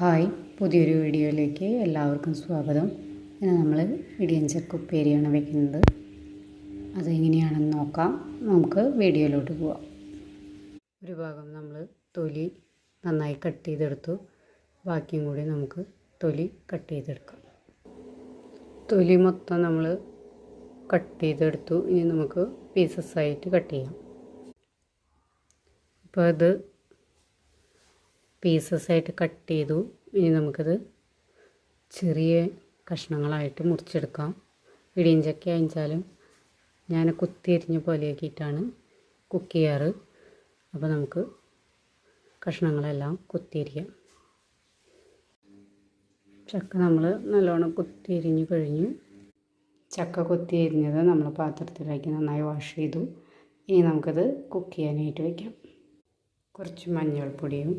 Hi പുതിയൊരു വീഡിയോയിലേക്ക് എല്ലാവർക്കും സ്വാഗതം. ഇന്ന് നമ്മൾ ഇടിയഞ്ചക്ക ഉപ്പേരിയാണ് വെക്കുന്നത്. അതെങ്ങനെയാണെന്ന് നോക്കാം. നമുക്ക് വീഡിയോയിലോട്ട് പോവാം. ഒരു ഭാഗം നമ്മൾ തൊലി നന്നായി കട്ട് ചെയ്തെടുത്തു. ബാക്കിയും കൂടി നമുക്ക് തൊലി കട്ട് ചെയ്തെടുക്കാം. തൊലി മൊത്തം നമ്മൾ കട്ട് ചെയ്തെടുത്തു. ഇനി നമുക്ക് പീസസ് ആയിട്ട് കട്ട് ചെയ്യാം. ഇപ്പോൾ ഇത് പീസസ് ആയിട്ട് കട്ട് ചെയ്തു. ഇനി നമുക്കത് ചെറിയ കഷ്ണങ്ങളായിട്ട് മുറിച്ചെടുക്കാം. ഇടിയഞ്ചക്ക അയച്ചാലും ഞാൻ കുത്തിയരിഞ്ഞ പോലെയാക്കിയിട്ടാണ് കുക്ക് ചെയ്യാറ്. അപ്പോൾ നമുക്ക് കഷ്ണങ്ങളെല്ലാം കുത്തിയരിയാം ചക്ക നമ്മൾ നല്ലോണം കുത്തിയരിഞ്ഞ് കഴിഞ്ഞു. ചക്ക കുത്തിയരിഞ്ഞത് നമ്മൾ പാത്രത്തിലാക്കി നന്നായി വാഷ് ചെയ്തു. ഇനി നമുക്കത് കുക്ക് ചെയ്യാനായിട്ട് വയ്ക്കാം കുറച്ച് മഞ്ഞൾപ്പൊടിയും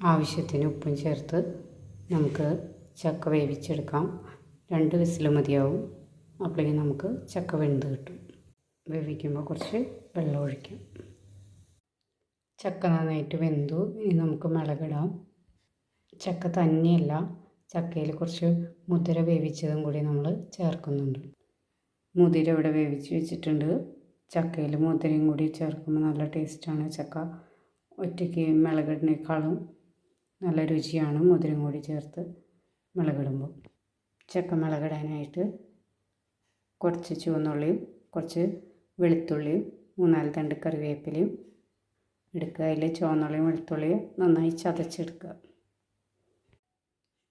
ആവശ്യത്തിന് ഉപ്പും ചേർത്ത് നമുക്ക് ചക്ക വേവിച്ചെടുക്കാം. രണ്ട് വിസിൽ മതിയാവും. അപ്പോഴേക്കും നമുക്ക് ചക്ക വെന്ത് കിട്ടും. വേവിക്കുമ്പോൾ കുറച്ച് വെള്ളം ഒഴിക്കാം. ചക്ക നന്നായിട്ട് വെന്തു. ഇനി നമുക്ക് മുളകിടാം. ചക്ക തന്നെയല്ല ചക്കയിൽ കുറച്ച് മുതിര വേവിച്ചതും കൂടി നമ്മൾ ചേർക്കുന്നുണ്ട്. മുതിര ഇവിടെ വേവിച്ച് വെച്ചിട്ടുണ്ട്. ചക്കയിൽ മുതിരയും കൂടി ചേർക്കുമ്പോൾ നല്ല ടേസ്റ്റാണ്. ചക്ക ഒറ്റയ്ക്ക് മുളകിടിനേക്കാളും നല്ല രുചിയാണ്. മുതിരം കൂടി ചേർത്ത് മുളകിടുമ്പോൾ ചക്ക മുളകിടാനായിട്ട് കുറച്ച് ചുവന്നുള്ളിയും കുറച്ച് വെളുത്തുള്ളിയും മൂന്നാൽ തണ്ട് കറിവേപ്പിലയും എടുക്കുക. അതിൽ ചുവന്നുള്ളിയും വെളുത്തുള്ളിയും നന്നായി ചതച്ചെടുക്കുക.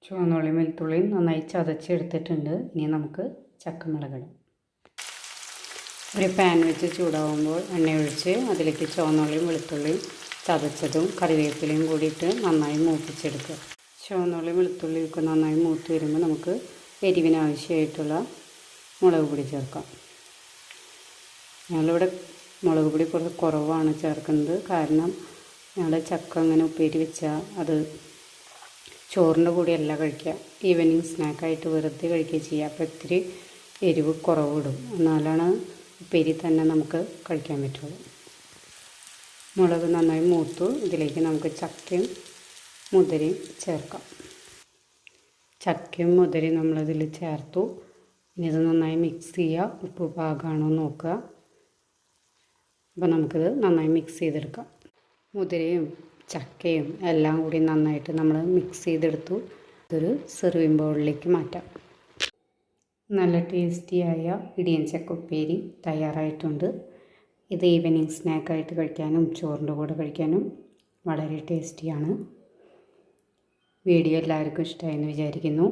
ചുവന്നുള്ളിയും വെളുത്തുള്ളിയും നന്നായി ചതച്ചെടുത്തിട്ടുണ്ട്. ഇനി നമുക്ക് ചക്ക മുളകിടാം. ഒരു പാൻ വെച്ച് ചൂടാവുമ്പോൾ എണ്ണ ഒഴിച്ച് അതിലേക്ക് ചുവന്നുള്ളിയും വെളുത്തുള്ളിയും ചതച്ചതും കറിവേപ്പിലയും കൂടിയിട്ട് നന്നായി മൂപ്പിച്ചെടുക്കുക. ചുവന്നുള്ളി വെളുത്തുള്ളിയൊക്കെ നന്നായി മൂത്ത് വരുമ്പോൾ നമുക്ക് എരിവിനാവശ്യമായിട്ടുള്ള മുളക് പൊടി ചേർക്കാം. ഞങ്ങളിവിടെ മുളക് പൊടി കുറച്ച് കുറവാണ് ചേർക്കുന്നത്. കാരണം ഞങ്ങൾ ചക്ക അങ്ങനെ ഉപ്പേരി വെച്ചാൽ അത് ചോറിന്റെ കൂടെയല്ല കഴിക്കുക. ഈവനിങ് സ്നാക്കായിട്ട് വെറുതെ കഴിക്കുക ചെയ്യുക. അപ്പോൾ ഇത്തിരി എരിവ് കുറവിടും എന്നാലാണ് ഉപ്പേരി തന്നെ നമുക്ക് കഴിക്കാൻ പറ്റുള്ളൂ. മുളക് നന്നായി മൂത്തു. ഇതിലേക്ക് നമുക്ക് ചക്കയും മുതിരയും ചേർക്കാം. ചക്കയും മുതിരയും നമ്മളിതിൽ ചേർത്തു. ഇനി ഇത് നന്നായി മിക്സ് ചെയ്യുക. ഉപ്പ് പാകമാണോ നോക്കുക. അപ്പോൾ നമുക്കിത് നന്നായി മിക്സ് ചെയ്തെടുക്കാം. മുതിരയും ചക്കയും എല്ലാം കൂടി നന്നായിട്ട് നമ്മൾ മിക്സ് ചെയ്തെടുത്തു. ഇതൊരു സെർവിങ് ബൗളിലേക്ക് മാറ്റാം. നല്ല ടേസ്റ്റിയായ ഇടിയൻ ചക്ക ഉപ്പേരി തയ്യാറായിട്ടുണ്ട്. ഇത് ഈവനിങ് സ്നാക്കായിട്ട് കഴിക്കാനും ചോറിന്റെ കൂടെ കഴിക്കാനും വളരെ ടേസ്റ്റിയാണ്. വീഡിയോ എല്ലാവർക്കും ഇഷ്ടമായെന്ന് വിചാരിക്കുന്നു.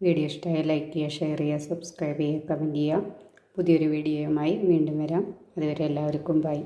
വീഡിയോ ഇഷ്ടമായ ലൈക്ക് ചെയ്യുക ഷെയർ ചെയ്യുക സബ്സ്ക്രൈബ് ചെയ്യുക കമന്റ് ചെയ്യുക. പുതിയൊരു വീഡിയോയുമായി വീണ്ടും വരാം. അതുവരെ എല്ലാവർക്കും ബൈ.